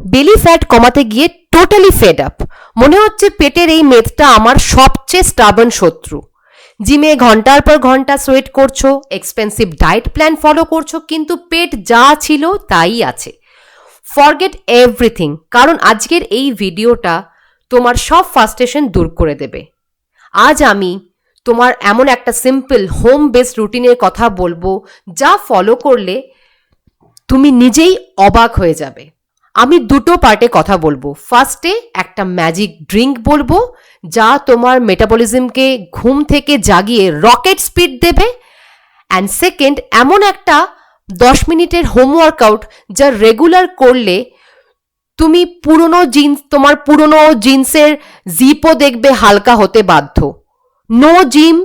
Belly fat কমাতে গিয়ে totally fed up মনে হচ্ছে পেটের এই মেদটা আমার সবচেয়ে স্টাবন শত্রু। জিমে ঘণ্টার পর ঘণ্টা সোয়েট করছ এক্সপেন্সিভ ডায়েট প্ল্যান ফলো করছ, কিন্তু পেট যা ছিল তাই আছে। ফরগেট এভরিথিং কারণ আজকের এই ভিডিওটা তোমার সব ফাস্টেশন দূর করে দেবে। আজ আমি তোমার এমন একটা সিম্পল হোম বেসড রুটিনের কথা বলব, যা ফলো করলে তুমি নিজেই অবাক হয়ে যাবে। আমি দুটো পার্টে কথা বলব। ফার্স্টে একটা ম্যাজিক ড্রিঙ্ক বলব, যা তোমার মেটাবলিজমকে ঘুম থেকে জাগিয়ে রকেট স্পিড দেবে। অ্যান্ড সেকেন্ড এমন একটা দশ মিনিটের হোম ওয়ার্কআউট যা রেগুলার করলে তুমি পুরনো জিন্স তোমার পুরনো জিন্সের জিপও দেখবে হালকা হতে বাধ্য। No gym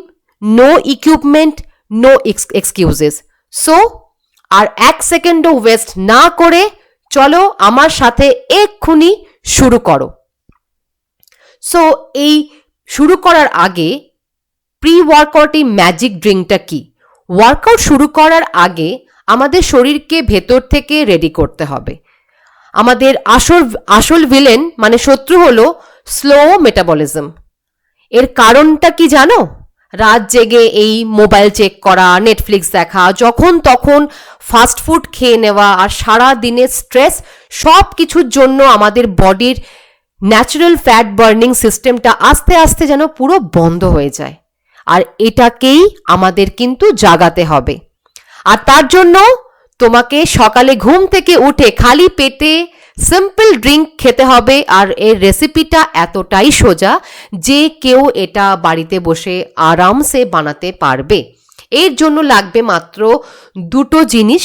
no equipment no excuses so আর এক সেকেন্ডও ওয়েস্ট না করে চলো আমার সাথে এক্ষুনি শুরু করো। সো এই শুরু করার আগে প্রি ওয়ার্কআউট এই ম্যাজিক ড্রিঙ্কটা কি? ওয়ার্কআউট শুরু করার আগে আমাদের শরীরকে ভেতর থেকে রেডি করতে হবে। আমাদের আসল আসল ভিলেন মানে শত্রু হলো স্লো মেটাবলিজম এর কারণটা কি জানো? রাত জেগে এই মোবাইল চেক করা নেটফ্লিক্স দেখা, যখন তখন ফাস্ট ফুড খেয়ে নেওয়া আর সারা দিনের স্ট্রেস সব কিছুর জন্য আমাদের বডির ন্যাচারাল ফ্যাট বার্নিং সিস্টেমটা আস্তে আস্তে যেন পুরো বন্ধ হয়ে যায়। আর এটাকেই আমাদের কিন্তু জাগাতে হবে। আর তার জন্য তোমাকে সকালে ঘুম থেকে উঠে খালি পেটে সিম্পল ড্রিঙ্ক খেতে হবে আর এর রেসিপিটা এতটাই সোজা যে কেউ এটা বাড়িতে বসে আরামসে বানাতে পারবে। এর জন্য লাগবে মাত্র দুটো জিনিস।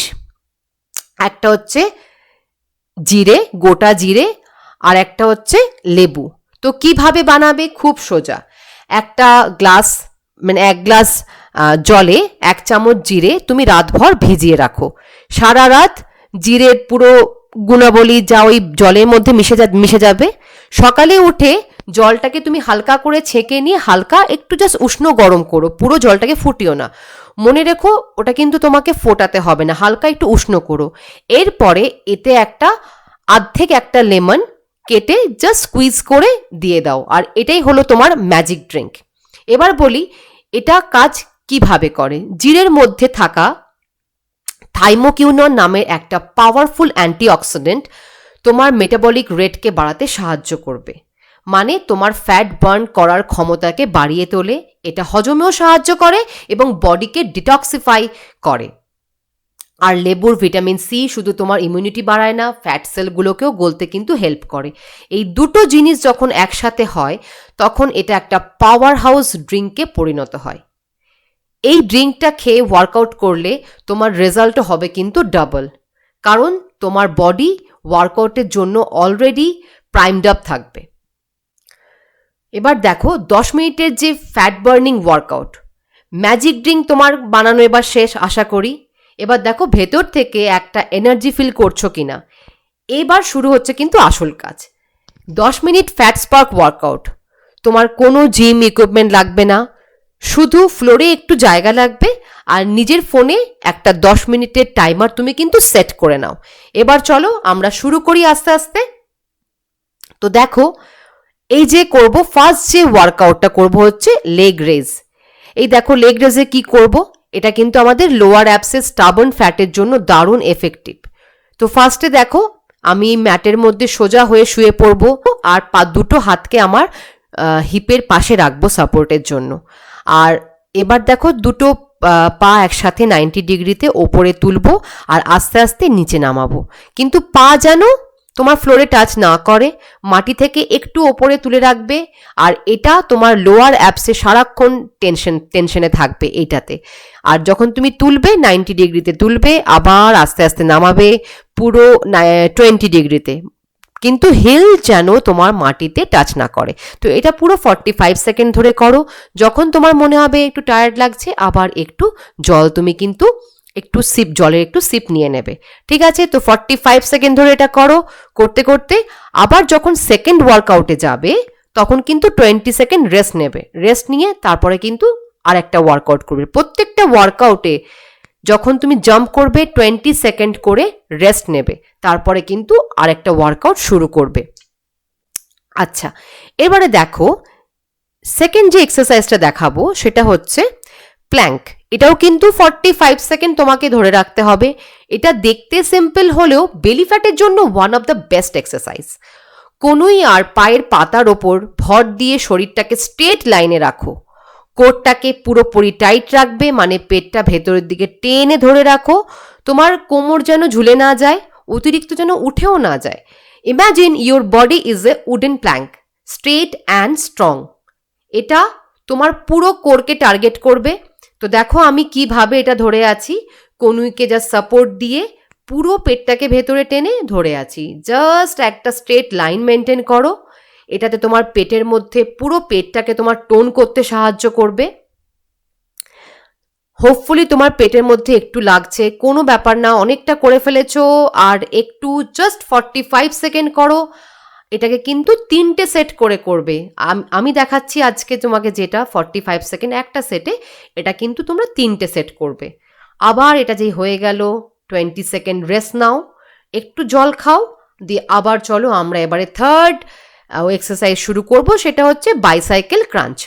একটা হচ্ছে জিরে, গোটা জিরে আর একটা হচ্ছে লেবু। তো কীভাবে বানাবে? খুব সোজা। একটা গ্লাস মানে এক গ্লাস জলে এক চামচ জিরে তুমি রাতভর ভিজিয়ে রাখো। সারা রাত জিরের পুরো গুণাবলী যা ওই জলের মধ্যে মিশে যা মিশে যাবে, সকালে উঠে জলটাকে তুমি হালকা করে ছেঁকে নিয়ে হালকা একটু জাস্ট উষ্ণ গরম করো, পুরো জলটাকে ফুটিও না। মনে রেখো, ওটা কিন্তু তোমাকে ফোটাতে হবে না, হালকা একটু উষ্ণ করো। এরপরে এতে একটা আর্ধেক একটা লেমন কেটে জাস্ট স্কুইজ করে দিয়ে দাও, আর এটাই হলো তোমার ম্যাজিক ড্রিঙ্ক এবার বলি, এটা কাজ কীভাবে করে? জিরের মধ্যে থাকা থাইমোকিউনন নামের একটা পাওয়ারফুল অ্যান্টিঅক্সিডেন্ট তোমার মেটাবলিক রেটকে বাড়াতে সাহায্য করবে। মানে তোমার ফ্যাট বার্ন করার ক্ষমতাকে বাড়িয়ে তোলে, এটা হজমেও সাহায্য করে এবং বডিকে ডিটক্সিফাই করে। আর লেবুর ভিটামিন সি শুধু তোমার ইমিউনিটি বাড়ায় না ফ্যাট সেলগুলোকেও গলতে কিন্তু হেল্প করে। এই দুটো জিনিস যখন একসাথে হয়, তখন এটা একটা পাওয়ার হাউস ড্রিঙ্কে পরিণত হয়। এই ড্রিঙ্কটা খেয়ে ওয়ার্কআউট করলে তোমার রেজাল্টও হবে কিন্তু ডাবল কারণ তোমার বডি ওয়ার্কআউটের জন্য অলরেডি প্রাইমড আপ থাকবে। এবার দেখো, দশ মিনিটের যে fat burning workout magic drink তোমার বানানো এবার শেষ, আশা করি। এবার দেখো, ভেতর থেকে একটা এনার্জি ফিল করছ কিনা। এবার শুরু হচ্ছে কিন্তু আসল কাজ। দশ মিনিট ফ্যাট স্পার্ক ওয়ার্কআউট তোমার কোনো জিম ইকুইপমেন্ট লাগবে না। শুধু ফ্লোরে একটু জায়গা লাগবে আর নিজের ফোনে একটা দশ মিনিটের টাইমার তুমি কিন্তু সেট করে নাও। এবার চলো আমরা শুরু করি আস্তে আস্তে। তো দেখো, এই যে করব ফার্স্ট যে ওয়ার্কআউটটা করব হচ্ছে লেগ রেজ এই দেখো লেগ রেজে কি করব? এটা কিন্তু আমাদের লোয়ার অ্যাপসের স্টাবন ফ্যাটের জন্য দারুণ এফেক্টিভ তো ফার্স্টে দেখো, আমি ম্যাটের মধ্যে সোজা হয়ে শুয়ে পড়ব আর পা দুটো হাতকে আমার হিপের পাশে রাখব সাপোর্টের জন্য। আর এবার দেখো দুটো পা একসাথে নাইনটি ডিগ্রিতে ওপরে তুলবো আর আস্তে আস্তে নিচে নামাবো। কিন্তু পা যেন তোমার ফ্লোরে টাচ না করে, মাটি থেকে একটু ওপরে তুলে রাখবে আর এটা তোমার লোয়ার অ্যাপসে সারাক্ষণ টেনশন টেনশনে থাকবে এইটাতে। আর যখন তুমি তুলবে নাইনটি ডিগ্রিতে তুলবে, আবার আস্তে আস্তে নামাবে পুরো টোয়েন্টি ডিগ্রিতে। কিন্তু হিল যেন তোমার মাটিতে টাচ না করে। তো এটা পুরো ফর্টি ফাইভ সেকেন্ড ধরে করো। যখন তোমার মনে হবে একটু টায়ার্ড লাগছে, আবার একটু জল তুমি কিন্তু একটু সিপ জলের একটু সিপ নিয়ে নেবে। ঠিক আছে? তো ফর্টি ফাইভ সেকেন্ড ধরে এটা করো। করতে করতে আবার যখন সেকেন্ড ওয়ার্কআউটে যাবে, তখন কিন্তু টোয়েন্টি সেকেন্ড রেস্ট নেবে। রেস্ট নিয়ে তারপরে কিন্তু আর একটা ওয়ার্কআউট করবে। প্রত্যেকটা ওয়ার্কআউটে যখন তুমি জাম্প করবে টোয়েন্টি সেকেন্ড করে রেস্ট নেবে, তারপরে কিন্তু আরেকটা ওয়ার্কআউট শুরু করবে। আচ্ছা এবারে দেখো সেকেন্ড যে এক্সারসাইজটা দেখাবো, সেটা হচ্ছে প্ল্যাঙ্ক এটাও কিন্তু ফর্টি ফাইভ সেকেন্ড তোমাকে ধরে রাখতে হবে। এটা দেখতে সিম্পল হলেও বেলি ফ্যাটের জন্য one of the best exercise কোনোই আর পায়ের পাতার ওপর ভর দিয়ে শরীরটাকে স্ট্রেট লাইনে রাখো। কোটটাকে পুরোপুরি টাইট রাখবে মানে পেটটা ভেতরের দিকে টেনে ধরে রাখো। তোমার কোমর যেন ঝুলে না যায়, অতিরিক্ত যেন উঠেও না যায়। Imagine your body is a wooden plank straight and strong এটা তোমার পুরো কোরকে টার্গেট করবে। তো দেখো আমি কীভাবে এটা ধরে আছি। কনুইকে যা সাপোর্ট দিয়ে পুরো পেটটাকে ভেতরে টেনে ধরে আছি। জাস্ট একটা স্ট্রেট লাইন মেনটেন করো। এটাতে তোমার পেটের মধ্যে পুরো পেটটাকে তোমার টোন করতে সাহায্য করবে। হোপফুলি তোমার পেটের মধ্যে একটু লাগছে। কোনো ব্যাপার না, অনেকটা করে ফেলেছো আর একটু জাস্ট ফর্টি ফাইভ সেকেন্ড করো। এটাকে কিন্তু তিনটে সেট করে করবে। আমি দেখাচ্ছি আজকে তোমাকে যেটা ফর্টি ফাইভ সেকেন্ড একটা সেটে এটা কিন্তু তোমরা তিনটে সেট করবে। আবার এটা যেই হয়ে গেল টোয়েন্টি সেকেন্ড রেস্ট নাও। একটু জল খাও, দিয়ে আবার চলো আমরা এবারে থার্ড এক্সারসাইজ শুরু করব, সেটা হচ্ছে বাইসাইকেল ক্রাঞ্চ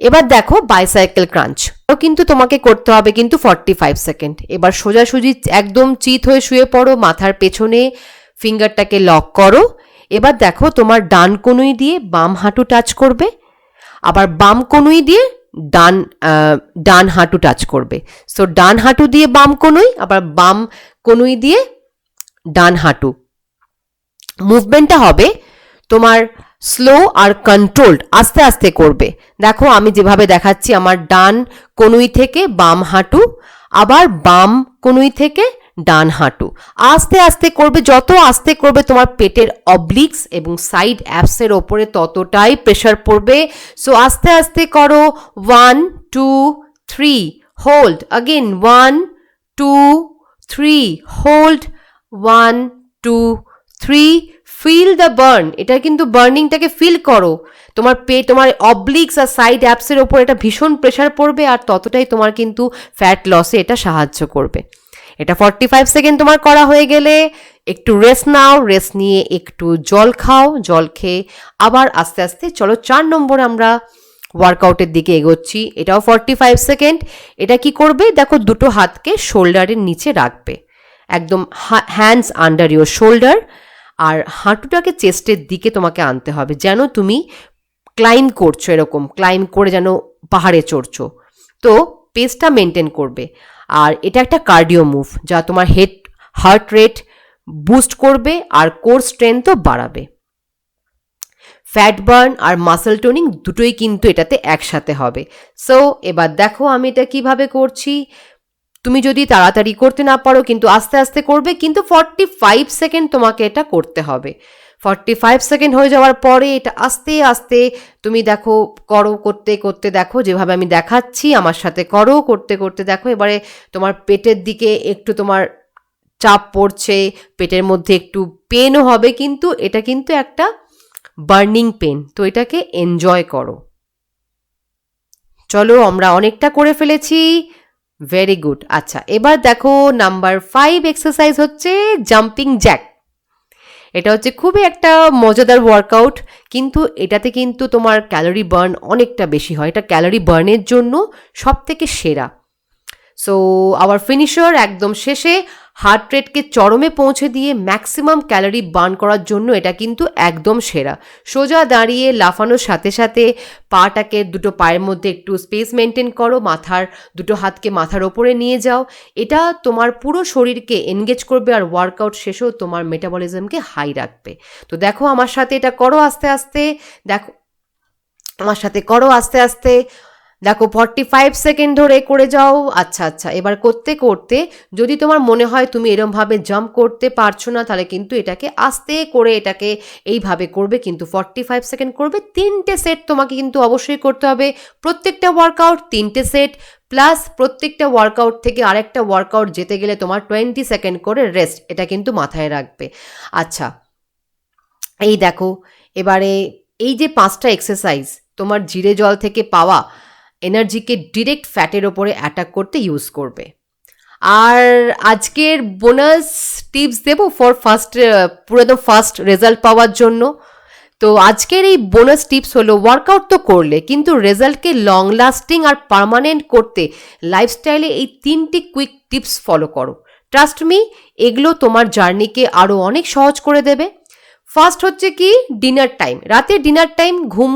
এবার দেখো বাইসাইকেল ক্রাঞ্চ কিন্তু তোমাকে করতে হবে কিন্তু ফর্টি ফাইভ সেকেন্ড এবার সোজাসুজি একদম চিত হয়ে শুয়ে পড়ো, মাথার পেছনে ফিঙ্গারটাকে লক করো। এবার দেখো তোমার ডান কনুই দিয়ে বাম হাঁটু টাচ করবে, আবার বাম কনুই দিয়ে ডান ডান হাঁটু টাচ করবে। সো ডান হাঁটু দিয়ে বাম কনুই আবার বাম কনুই দিয়ে ডান হাঁটু। মুভমেন্টটা হবে তোমার স্লো আর কন্ট্রোলড আস্তে আস্তে করবে। দেখো, আমি যেভাবে দেখাচ্ছি, আমার ডান কনুই থেকে বাম হাঁটু, আবার বাম কনুই থেকে ডান হাঁটু। আস্তে আস্তে করবে, যত আস্তে করবে তোমার পেটের অবলিক্স এবং সাইড অ্যাপসের ওপরে ততটাই প্রেশার পড়বে। সো আস্তে আস্তে করো one two three hold again one two three hold one two three feel the burn এটা কিন্তু বার্নিংটাকে ফিল করো। তোমার পে, তোমার অবলিক্স আর সাইড অ্যাপসের ওপর এটা ভীষণ প্রেশার পড়বে আর ততটাই তোমার কিন্তু ফ্যাট লসে এটা সাহায্য করবে। এটা ফর্টি ফাইভ সেকেন্ড তোমার করা হয়ে গেলে একটু রেস্ট নাও রেস্ট নিয়ে একটু জল খাও, জল খেয়ে আবার আস্তে আস্তে চলো চার নম্বর আমরা ওয়ার্কআউটের দিকে এগোচ্ছি। এটাও ফর্টি ফাইভ সেকেন্ড এটা কি করবে? দেখো দুটো হাতকে শোল্ডারের নিচে রাখবে। একদম হ্যান্ডস আন্ডার ইউর শোল্ডার আর হাঁটুটাকে চেস্টের দিকে তোমাকে আনতে হবে। যেন তুমি ক্লাইম করছ এরকম, ক্লাইম করে যেন পাহাড়ে চড়ছো। তো পেসটা মেনটেন করবে। আর এটা একটা কার্ডিও মুভ, যা তোমার হেড, হার্ট রেট বুস্ট করবে আর কোর স্ট্রেংথও বাড়াবে। ফ্যাট বার্ন আর মাসেল টোনিং দুটোই কিন্তু এটাতে একসাথে হবে। সো এবার দেখো আমি এটা কীভাবে করছি। তুমি যদি তাড়াতাড়ি করতে না পারো, কিন্তু আস্তে আস্তে করবে, কিন্তু ফর্টি ফাইভ সেকেন্ড তোমাকে এটা করতে হবে। ফর্টি ফাইভ সেকেন্ড হয়ে যাওয়ার পরে এটা আস্তে আস্তে তুমি দেখো, করো, করতে করতে দেখো, যেভাবে আমি দেখাচ্ছি, আমার সাথে করো, করতে করতে দেখো, এবারে তোমার পেটের দিকে একটু তোমার চাপ পড়ছে, পেটের মধ্যে একটু পেনও হবে, কিন্তু এটা কিন্তু একটা বার্নিং পেন তো এটাকে এনজয় করো। চলো, আমরা অনেকটা করে ফেলেছি। ভেরি গুড আচ্ছা এবার দেখো নাম্বার ফাইভ এক্সারসাইজ হচ্ছে জাম্পিং জ্যাক এটা হচ্ছে খুবই একটা মজাদার ওয়ার্কআউট কিন্তু এটাতে কিন্তু তোমার ক্যালোরি বার্ন অনেকটা বেশি হয়। এটা ক্যালোরি বার্নের জন্য সব থেকে সেরা। সো আওয়ার ফিনিশার একদম শেষে হার্ট রেটকে চরমে পৌঁছে দিয়ে ম্যাক্সিমাম ক্যালোরি বার্ন করার জন্য এটা কিন্তু একদম সেরা। সোজা দাঁড়িয়ে লাফানোর সাথে সাথে পাটাকে দুটো পায়ের মধ্যে একটু স্পেস মেনটেন করো, মাথার দুটো হাতকে মাথার ওপরে নিয়ে যাও। এটা তোমার পুরো শরীরকে এনগেজ করবে আর ওয়ার্কআউট শেষেও তোমার মেটাবলিজমকে হাই রাখবে। তো দেখো আমার সাথে এটা করো আস্তে আস্তে, দেখো, আমার সাথে করো আস্তে আস্তে। দেখো ফর্টি ফাইভ সেকেন্ড ধরে করে যাও। আচ্ছা আচ্ছা এবার করতে করতে যদি তোমার মনে হয় তুমি এরমভাবে জাম্প করতে পারছ না, তাহলে কিন্তু এটাকে আস্তে করে এটাকে এইভাবে করবে, কিন্তু ফর্টি ফাইভ সেকেন্ড করবে। তিনটে সেট তোমাকে কিন্তু অবশ্যই করতে হবে। প্রত্যেকটা ওয়ার্কআউট তিনটে সেট প্লাস প্রত্যেকটা ওয়ার্কআউট থেকে আরেকটা ওয়ার্কআউট যেতে গেলে তোমার টোয়েন্টি সেকেন্ড করে রেস্ট এটা কিন্তু মাথায় রাখবে। আচ্ছা এই দেখো, এবারে এই যে পাঁচটা এক্সারসাইজ তোমার জিরে জল থেকে পাওয়া এনার্জিকে ডিরেক্ট ফ্যাটের ওপরে অ্যাটাক করতে ইউজ করবে। আর আজকের বোনাস টিপস দেবো ফর ফার্স্ট পুরো একদম ফার্স্ট রেজাল্ট পাওয়ার জন্য। তো আজকের এই বোনাস টিপস হলো ওয়ার্কআউট তো করলে, কিন্তু রেজাল্টকে লং লাস্টিং আর পার্মানেন্ট করতে লাইফস্টাইলে এই তিনটি কুইক টিপস ফলো করো। ট্রাস্ট মি এগুলো তোমার জার্নিকে আরও অনেক সহজ করে দেবে। ফার্স্ট হচ্ছে কি ডিনার টাইম রাতে ডিনার টাইম ঘুম,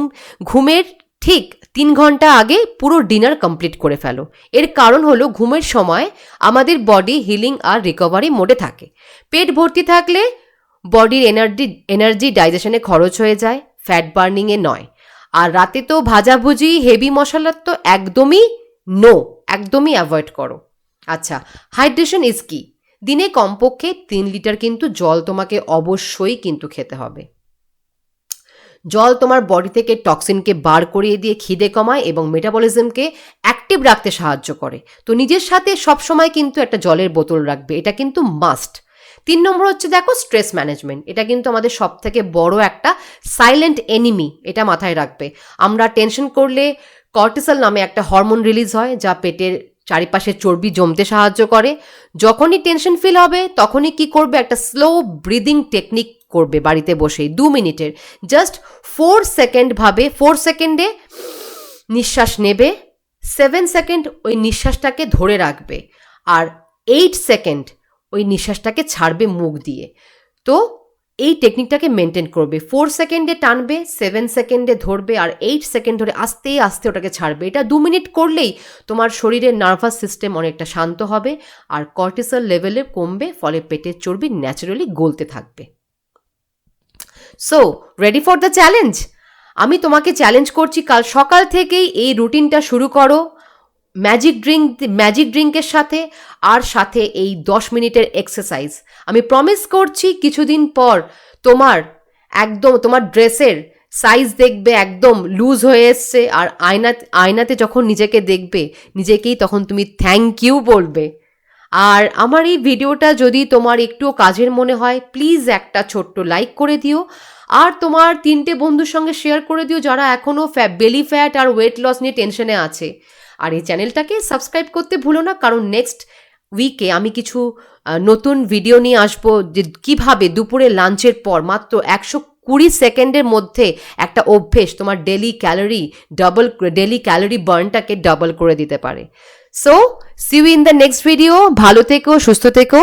ঘুমের ঠিক তিন ঘণ্টা আগে পুরো ডিনার কমপ্লিট করে ফেলো। এর কারণ হলো ঘুমের সময় আমাদের বডি হিলিং আর রিকভারি মোডে থাকে। পেট ভর্তি থাকলে বডির এনার্জি এনার্জি ডাইজেশনে খরচ হয়ে যায়, ফ্যাট বার্নিংয়ে নয়। আর রাতে তো ভাজাভুজি, হেভি মশলার তো একদমই নো একদমই অ্যাভয়েড করো। আচ্ছা হাইড্রেশন ইজ কি দিনে কমপক্ষে তিন লিটার কিন্তু জল তোমাকে অবশ্যই কিন্তু খেতে হবে। জল তোমার বডি থেকে টক্সিনকে বার করিয়ে দিয়ে খিদে কমায় এবং মেটাবলিজমকে অ্যাক্টিভ রাখতে সাহায্য করে। তো নিজের সাথে সবসময় কিন্তু একটা জলের বোতল রাখবে, এটা কিন্তু মাস্ট তিন নম্বর হচ্ছে দেখো স্ট্রেস ম্যানেজমেন্ট এটা কিন্তু আমাদের সব থেকে বড় একটা সাইলেন্ট এনিমি এটা মাথায় রাখবে। আমরা টেনশন করলে কর্টিসল নামে একটা হরমোন রিলিজ হয়, যা পেটের চারিপাশে চর্বি জমতে সাহায্য করে। যখনই টেনশন ফিল হবে, তখনই কি করবে, একটা স্লো ব্রিদিং টেকনিক করবে বাড়িতে বসেই দু মিনিটের। জাস্ট ফোর সেকেন্ড ভাবে ফোর সেকেন্ডে নিঃশ্বাস নেবে সেভেন সেকেন্ড ওই নিঃশ্বাসটাকে ধরে রাখবে আর এইট সেকেন্ড ওই নিঃশ্বাসটাকে ছাড়বে মুখ দিয়ে। তো এই টেকনিকটাকে মেনটেন করবে। ফোর সেকেন্ডে টানবে সেভেন সেকেন্ডে ধরবে আর এইট সেকেন্ড ধরে আস্তে আস্তে ওটাকে ছাড়বে। এটা দু মিনিট করলেই তোমার শরীরের নার্ভাস সিস্টেম অনেকটা শান্ত হবে আর কর্টিসল লেভেলে কমবে, ফলে পেটের চর্বি ন্যাচারালি গলতে থাকবে। So ready for the challenge আমি তোমাকে চ্যালেঞ্জ করছি, কাল সকাল থেকেই এই রুটিনটা শুরু করো। ম্যাজিক ড্রিঙ্ক ম্যাজিক ড্রিঙ্কের সাথে, আর সাথে এই দশ মিনিটের এক্সারসাইজ আমি প্রমিস করছি, কিছুদিন পর তোমার একদম, তোমার ড্রেসের সাইজ দেখবে, একদম লুজ হয়ে এসছে। আর আয়না আয়নাতে যখন নিজেকে দেখবে, নিজেকেই তখন তুমি থ্যাংক ইউ বলবে। আর আমার এই ভিডিওটা যদি তোমার একটুও কাজের মনে হয় প্লিজ একটা ছোট্ট লাইক করে দিও। আর তোমার তিনটে বন্ধুর সঙ্গে শেয়ার করে দিও যারা এখনও ফ্যা বেলি ফ্যাট আর ওয়েট লস নিয়ে টেনশনে আছে। আর এই চ্যানেলটাকে সাবস্ক্রাইব করতে ভুলো না, কারণ নেক্সট উইকে আমি কিছু নতুন ভিডিও নিয়ে আসব যে কীভাবে দুপুরে লাঞ্চের পর মাত্র একশো কুড়ি সেকেন্ডের মধ্যে একটা অভ্যেস তোমার daily calorie double daily calorie বার্নটাকে double করে দিতে পারে। So see you in the next video ভালো থেকো সুস্থ থেকো.